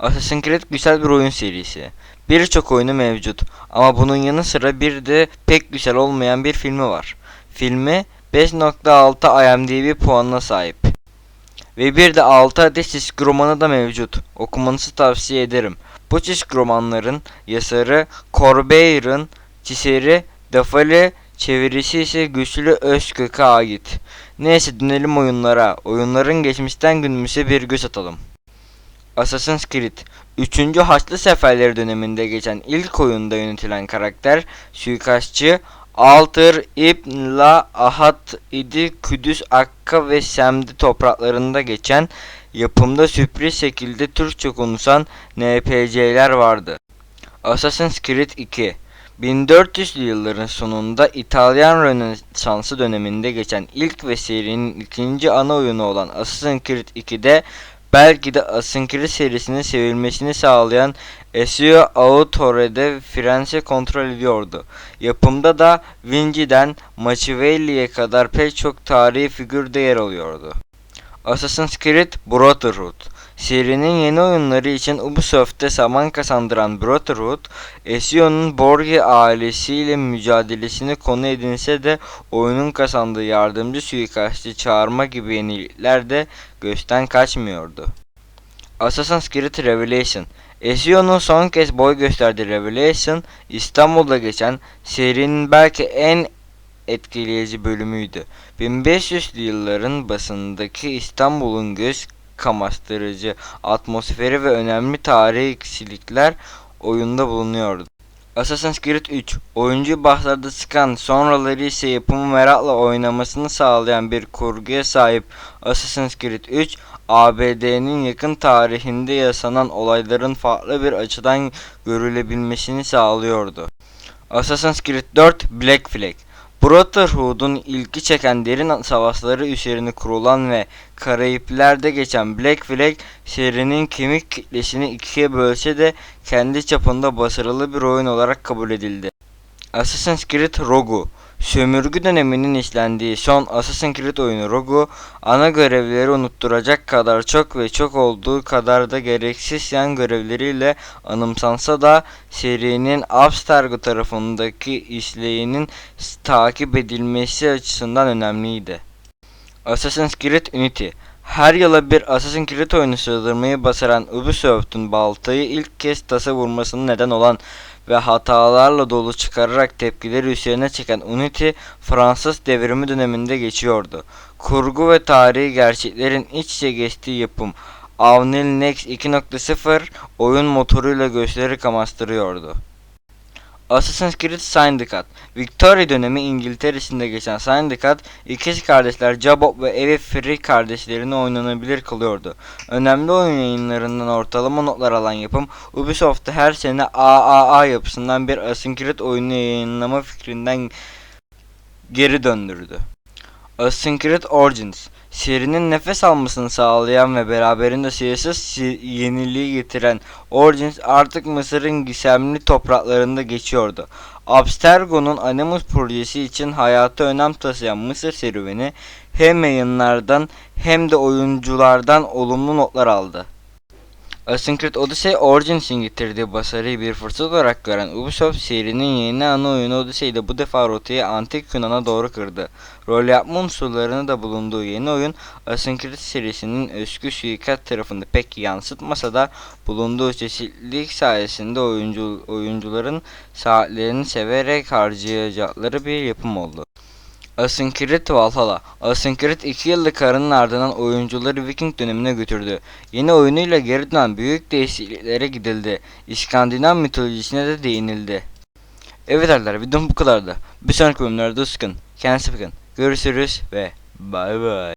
Assassin's Creed güzel bir oyun serisi. Birçok oyunu mevcut ama bunun yanı sıra bir de pek güzel olmayan bir filmi var. Filmi 5.6 IMDb puanına sahip. Ve bir de 6 adet çizgi romanı da mevcut. Okumanızı tavsiye ederim. Bu çizgi romanların yazarı Corbeir'ın, çizeri Dafali, çevirisi ise Güçlü Özkök'e ait. Neyse dönelim oyunlara. Oyunların geçmişten günümüze bir göz atalım. Assassin's Creed 3. Haçlı Seferleri döneminde geçen ilk oyunda yönetilen karakter suikastçı Alter İbn La Ahad idi Kudüs, Akka ve Semdi topraklarında geçen yapımda sürpriz şekilde Türkçe konuşan NPC'ler vardı. Assassin's Creed 2 1400'lü yılların sonunda İtalyan Rönesansı döneminde geçen ilk ve serinin ikinci ana oyunu olan Assassin's Creed 2'de belki de Creed serisinin sevilmesini sağlayan Ezio Autore'de Firenze kontrol ediyordu. Yapımda da Vinci'den Machiavelli'ye kadar pek çok tarihi figür de yer alıyordu. Assassin's Creed Brotherhood Serinin yeni oyunları için Ubisoft'te zaman kazandıran Brotherhood, Ezio'nun Borgia ailesiyle mücadelesini konu edinse de oyunun kazandığı yardımcı suikastçı çağırma gibi yenilikler de gözden kaçmıyordu. Assassin's Creed Revelation Ezio'nun son kez boy gösterdiği Revelation, İstanbul'da geçen serinin belki en etkileyici bölümüydü. 1500'lü yılların basındaki İstanbul'un göz kamaştırıcı atmosferi ve önemli tarihi kişilikler oyunda bulunuyordu. Assassin's Creed 3 oyuncu başlarda sıkan sonraları ise yapımı merakla oynamasını sağlayan bir kurguya sahip Assassin's Creed 3 ABD'nin yakın tarihinde yaşanan olayların farklı bir açıdan görülebilmesini sağlıyordu. Assassin's Creed 4 Black Flag Brotherhood'un ilgi çeken derin savaşları üzerine kurulan ve Karayipler'de geçen Black Flag serinin kemik kitlesini ikiye bölse de kendi çapında başarılı bir oyun olarak kabul edildi. Assassin's Creed Rogue Sömürgü döneminin işlendiği son Assassin's Creed oyunu Rogue, ana görevleri unutturacak kadar çok ve çok olduğu kadar da gereksiz yan görevleriyle anımsansa da serinin Abstergo tarafındaki işleyinin takip edilmesi açısından önemliydi. Assassin's Creed Unity her yıla bir Assassin's Creed oyunu sığdırmayı başaran Ubisoft'un baltayı ilk kez tasa vurmasının neden olan ve hatalarla dolu çıkararak tepkileri üzerine çeken Unity, Fransız devrimi döneminde geçiyordu. Kurgu ve tarihi gerçeklerin iç içe geçtiği yapım, Avnil Next 2.0 oyun motoruyla gösteri kamaştırıyordu. Assassin's Creed Syndicate Victoria dönemi İngiltere'sinde geçen Syndicate, ikiz kardeşler Jabob ve Evi Free kardeşlerini oynanabilir kılıyordu. Önemli oyun yayınlarından ortalama notlar alan yapım, Ubisoft'ta her sene AAA yapısından bir Assassin's Creed oyunu yayınlama fikrinden geri döndürdü. Assassin's Creed Origins serinin nefes almasını sağlayan ve beraberinde sayısız yeniliği getiren Origins artık Mısır'ın gizemli topraklarında geçiyordu. Abstergo'nun Animus projesi için hayata önem taşıyan Mısır serüveni hem yayınlardan hem de oyunculardan olumlu notlar aldı. Assassin's Creed Odyssey Origins'in getirdiği başarıyı bir fırsat olarak gören Ubisoft serinin yeni ana oyunu Odyssey'de bu defa rotayı antik Yunan'a doğru kırdı. Rol yapma unsurlarını da bulunduğu yeni oyun Assassin's Creed serisinin özgü suikast tarafını pek yansıtmasa da bulunduğu çeşitlilik sayesinde oyuncu, oyuncuların saatlerini severek harcayacakları bir yapım oldu. Creed Valhalla Creed 2 yıllık arının ardından oyuncuları Viking dönemine götürdü. Yeni oyunuyla geri dönen büyük değişikliklere gidildi. İskandinav mitolojisine de değinildi. Evet arkadaşlar videom bu kadardı. Bir sonraki bölümlerde sıkın. Kendinize bakın. Görüşürüz ve bay bay.